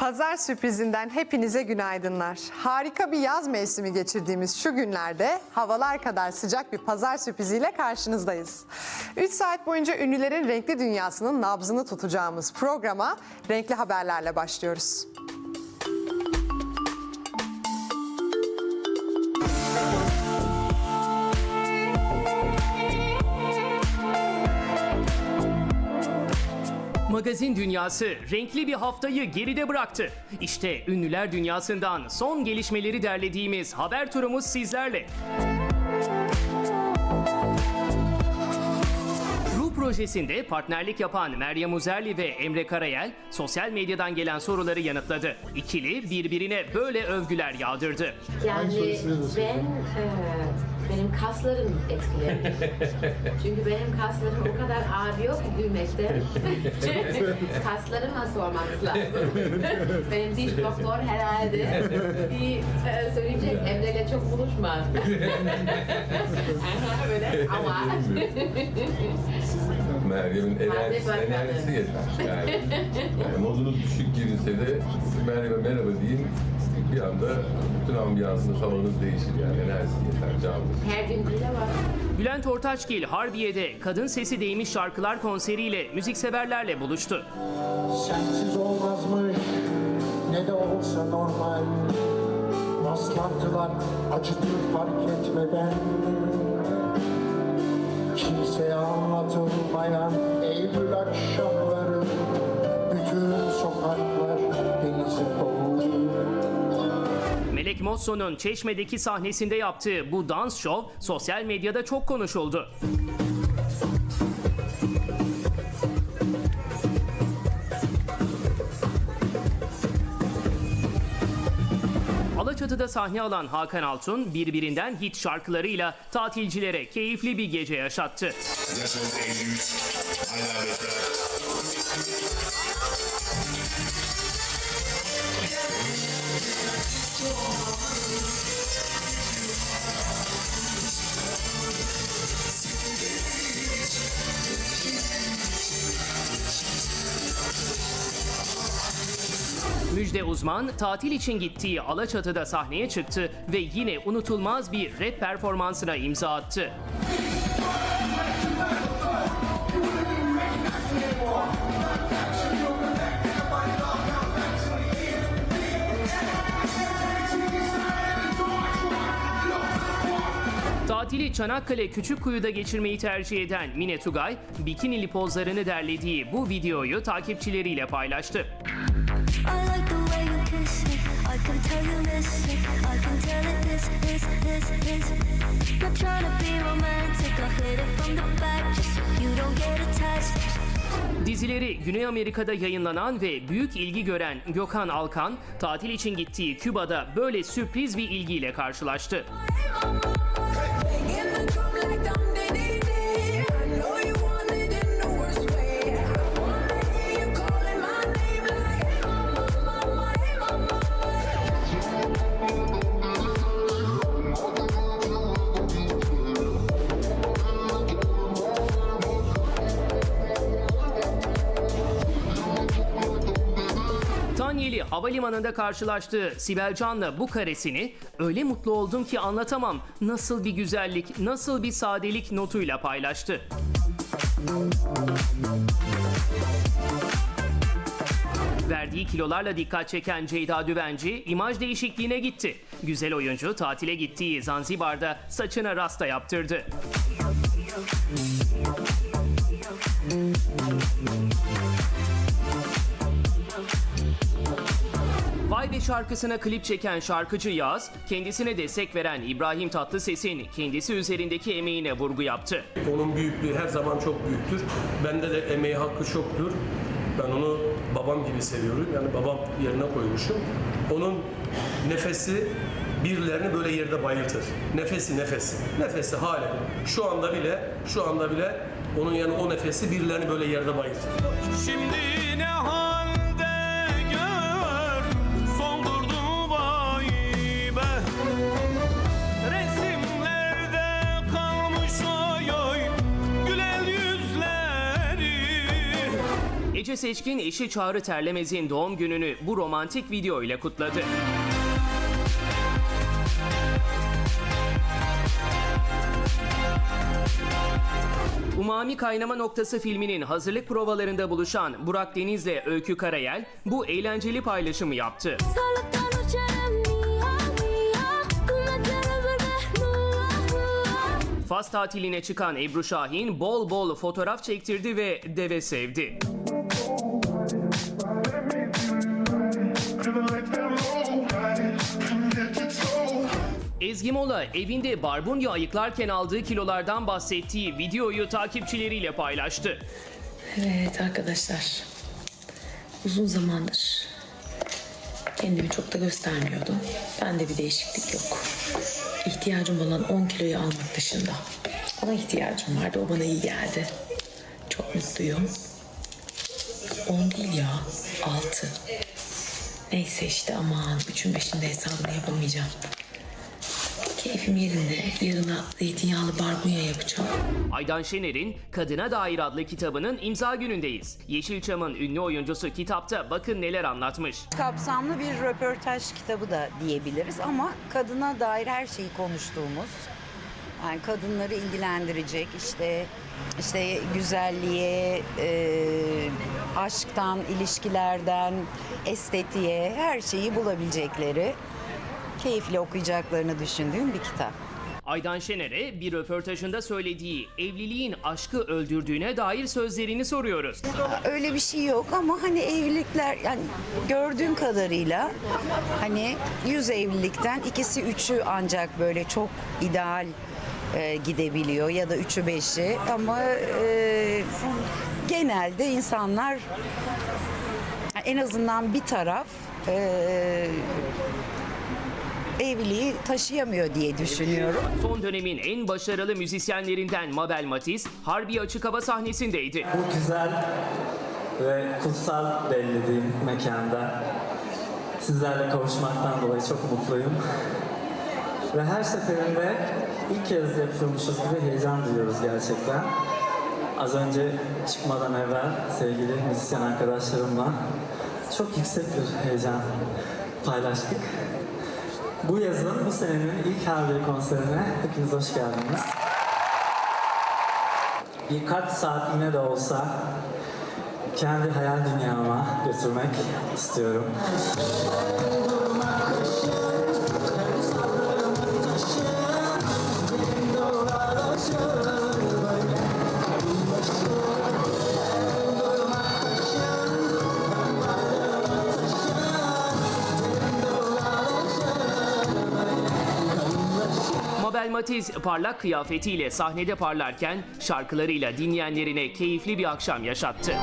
Pazar sürprizinden hepinize günaydınlar. Harika bir yaz mevsimi geçirdiğimiz şu günlerde havalar kadar sıcak bir pazar sürpriziyle karşınızdayız. 3 saat boyunca ünlülerin renkli dünyasının nabzını tutacağımız programa renkli haberlerle başlıyoruz. Magazin dünyası renkli bir haftayı geride bıraktı. İşte ünlüler dünyasından son gelişmeleri derlediğimiz haber turumuz sizlerle. Ru projesinde partnerlik yapan Meryem Uzerli ve Emre Karayel sosyal medyadan gelen soruları yanıtladı. İkili birbirine böyle övgüler yağdırdı. Yani ben e, benim kaslarım etkiledi. Çünkü benim kaslarım o kadar ağrıyor ki gülmekte. Kaslarıma sormanız lazım. benim diş doktor herhalde bir e, söyleyecek Emre'yle çok buluşma. Böyle ama Meryem'in enerjisi, enerjisi yeter. Yani, yani modunuz düşük girilse de Meryem'e merhaba deyin bir anda bütün ambiyansınız, havanız değişir yani enerjisi yeter, canlı. her gün bile var. Bülent Ortaçgil Harbiye'de kadın sesi değmiş şarkılar konseriyle müzikseverlerle buluştu. Sensiz olmazmış ne de olsa normal Rastlantılar acıtır fark etmeden Kimseye anlatılmayan Eylül akşamları Mosso'nun Çeşme'deki sahnesinde yaptığı bu dans şov sosyal medyada çok konuşuldu. Alaçatı'da sahne alan Hakan Altun birbirinden hit şarkılarıyla tatilcilere keyifli bir gece yaşattı. Müjde Uzman tatil için gittiği Alaçatı'da sahneye çıktı ve yine unutulmaz bir rap performansına imza attı. Tatili Çanakkale Küçükkuyu'da geçirmeyi tercih eden Mine Tugay, bikinili pozlarını derlediği bu videoyu takipçileriyle paylaştı. Tell you me. I can tell it this, this, this, this. Not trying to be romantic. I hit it from the back just so you don't get attached. Dizileri Güney Amerika'da yayınlanan ve büyük ilgi gören Gökhan Alkan, tatil için gittiği Küba'da böyle sürpriz bir ilgiyle karşılaştı. Havalimanı'nda karşılaştığı Sibel Can'la bu karesini öyle mutlu oldum ki anlatamam. Nasıl bir güzellik, nasıl bir sadelik notuyla paylaştı. Verdiği kilolarla dikkat çeken Ceyda Düvenci imaj değişikliğine gitti. Güzel oyuncu tatile gittiği Zanzibar'da saçına rasta yaptırdı. Şarkısına klip çeken şarkıcı Yaz, kendisine destek veren İbrahim Tatlıses'in kendisi üzerindeki emeğine vurgu yaptı. Onun büyüklüğü her zaman çok büyüktür. Bende de emeği hakkı çoktur. Ben onu babam gibi seviyorum. Yani babam yerine koymuşum. Onun nefesi birilerini böyle yerde bayıltır. Nefesi nefesi. Nefesi halen. Şu anda bile, şu anda bile onun yani o nefesi birilerini böyle yerde bayıltır. Şimdi Seçkin eşi Çağrı Terlemez'in doğum gününü bu romantik video ile kutladı. Umami Kaynama Noktası filminin hazırlık provalarında buluşan Burak Deniz'le Öykü Karayel bu eğlenceli paylaşımı yaptı. Fas tatiline çıkan Ebru Şahin bol bol fotoğraf çektirdi ve deve sevdi. Ezgi Mola evinde barbunya ayıklarken aldığı kilolardan bahsettiği videoyu takipçileriyle paylaştı. Evet arkadaşlar. Uzun zamandır kendimi çok da göstermiyordum. Bende bir değişiklik yok. İhtiyacım olan 10 kiloyu almak dışında. Ona ihtiyacım vardı. O bana iyi geldi. Çok mutluyum. 10 değil ya. 6. Neyse işte aman. Üçün beşinde hesabını yapamayacağım. Keyfim yerinde. Yarına zeytinyağlı barbunya yapacağım. Aydan Şener'in Kadına Dair adlı kitabının imza günündeyiz. Yeşilçam'ın ünlü oyuncusu kitapta bakın neler anlatmış. kapsamlı bir röportaj kitabı da diyebiliriz ama kadına dair her şeyi konuştuğumuz yani kadınları ilgilendirecek işte işte güzelliğe, e, aşktan, ilişkilerden, estetiğe her şeyi bulabilecekleri keyifli okuyacaklarını düşündüğüm bir kitap. Aydan Şener'e bir röportajında söylediği evliliğin aşkı öldürdüğüne dair sözlerini soruyoruz. Öyle bir şey yok ama hani evlilikler yani gördüğüm kadarıyla hani 100 evlilikten ikisi üçü ancak böyle çok ideal e, gidebiliyor ya da üçü beşi ama e, genelde insanlar en azından bir taraf e, evliliği taşıyamıyor diye düşünüyorum. Son dönemin en başarılı müzisyenlerinden Mabel Matiz, Harbi Açık Hava sahnesindeydi. Bu güzel ve kutsal belirlediğim mekanda sizlerle kavuşmaktan dolayı çok mutluyum. Ve her seferinde ilk kez yapıyormuşuz gibi heyecan duyuyoruz gerçekten. Az önce çıkmadan evvel sevgili müzisyen arkadaşlarımla çok yüksek bir heyecan paylaştık. Bu yazın, bu senenin ilk Harbiye konserine hepiniz hoş geldiniz. Birkaç saatliğine de olsa kendi hayal dünyama götürmek istiyorum. Mabel Matiz parlak kıyafetiyle sahnede parlarken şarkılarıyla dinleyenlerine keyifli bir akşam yaşattı.